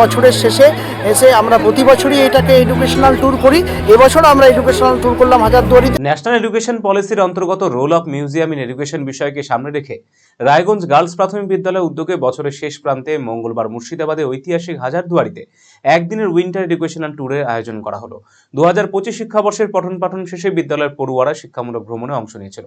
বছরের শেষে এসে আমরা প্রতি বছরই এটাকে এডুকেশনাল ট্যুর করি। এবছর আমরা এডুকেশনাল ট্যুর করলাম হাজারদুয়ারিতে। ন্যাশনাল এডুকেশন পলিসির অন্তর্গত role of museum in education বিষয়কে সামনে রেখে রায়গঞ্জ গার্লস প্রাথমিক বিদ্যালয় উদ্যোগে বছরের শেষ প্রান্তে মঙ্গলবার মুর্শিদাবাদে ঐতিহাসিক হাজারদুয়ারিতে একদিনের উইন্টার এডুকেশনাল ট্যুরের আয়োজন করা হলো। দু হাজার পঁচিশ শিক্ষাবর্ষের পঠন পাঠন শেষে বিদ্যালয়ের পড়ুয়ারা শিক্ষামূলক ভ্রমণে অংশ নিয়েছিল।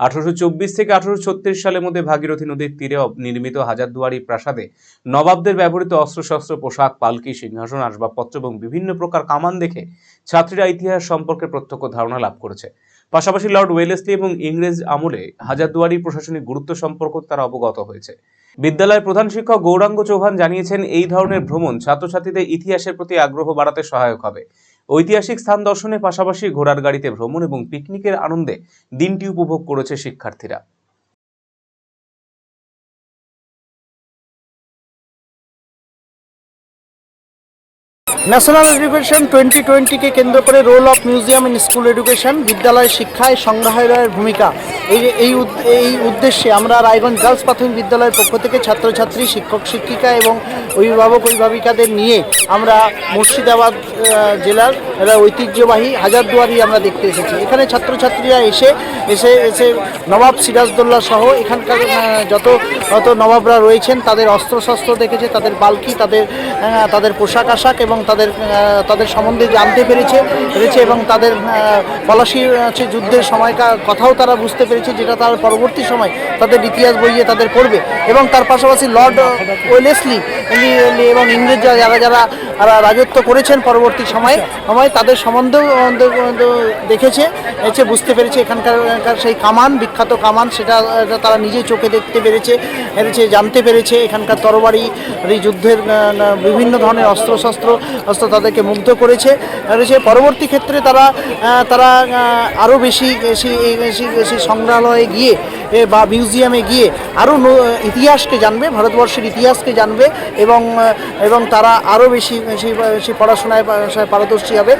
আঠারোশো চব্বিশ থেকে আঠারোশো ছত্রিশ সালের মধ্যে ভাগীরথী নদীর তীরে নির্মিত হাজারদুয়ারি প্রাসাদে নবাবদের ব্যবহৃত অস্ত্রশস্ত্র, পোশাক, পালকি, সিংহাসন, আসবাবপত্র এবং বিভিন্ন প্রকার কামান দেখে ছাত্রীরা ইতিহাস সম্পর্কে প্রত্যক্ষ ধারণা লাভ করেছে। পাশাপাশি লর্ড ওয়েলেসলি এবং ইংরেজ আমলে হাজারদুয়ারির প্রশাসনিক গুরুত্ব সম্পর্ক তারা অবগত হয়েছে। বিদ্যালয়ের প্রধান শিক্ষক গৌরাঙ্গ চৌহান জানিয়েছেন, এই ধরনের ভ্রমণ ছাত্রছাত্রীদের ইতিহাসের প্রতি আগ্রহ বাড়াতে সহায়ক হবে। ঐতিহাসিক স্থান দর্শনের পাশাপাশি ঘোড়ার গাড়িতে ভ্রমণ এবং পিকনিকের আনন্দে দিনটি উপভোগ করেছে শিক্ষার্থীরা। ন্যাশনাল এডুকেশন টোয়েন্টি টোয়েন্টিকে কেন্দ্র করে role of museum in school education বিদ্যালয় শিক্ষায় সংগ্রহালয়ের ভূমিকা। এই এই এই উদ্দেশ্যে আমরা রায়গঞ্জ গার্লস প্রাথমিক বিদ্যালয়ের পক্ষ থেকে ছাত্রছাত্রী, শিক্ষক, শিক্ষিকা এবং অভিভাবক, অভিভাবিকাদের নিয়ে আমরা মুর্শিদাবাদ জেলার ঐতিহ্যবাহী হাজারদুয়ারি আমরা দেখতে এসেছি। এখানে ছাত্রছাত্রীরা এসে এসে এসে নবাব সিরাজদৌল্লা সহ এখানকার যত যত নবাবরা রয়েছেন, তাদের অস্ত্রশস্ত্র দেখেছে, তাদের পালকি তাদের তাদের পোশাক আশাক এবং তাদের তাদের সম্বন্ধে জানতে পেরেছে পেরেছে এবং তাদের পলাশি হচ্ছে যুদ্ধের সময়কার কথাও তারা বুঝতে পেরেছে, যেটা তার পরবর্তী সময় তাদের ইতিহাস বইয়ে তাদের পড়বে। এবং তার পাশাপাশি লর্ড ওয়েলেসলি এবং ইংরেজ যারা যারা যারা যারা রাজত্ব করেছেন পরবর্তী সময়ে। সময় তাদের সম্বন্ধেও দেখেছে এসে বুঝতে পেরেছে এখানকার সেই কামান, বিখ্যাত কামান, সেটা তারা নিজে চোখে দেখতে পেরেছে পেরেছে, জানতে পেরেছে। এখানকার তরবারি যুদ্ধের বিভিন্ন ধরনের অস্ত্রশস্ত্র, অস্ত্র তাদেরকে মুগ্ধ করেছে করেছে। পরবর্তী ক্ষেত্রে তারা তারা আরও বেশি বেশি সংগ্রহালয়ে গিয়ে বা মিউজিয়ামে গিয়ে আরও ইতিহাসকে জানবে, ভারতবর্ষের ইতিহাসকে জানবে এবং এবং তারা আরও বেশি বেশি সেই পড়াশোনায় পারদর্শী হবে।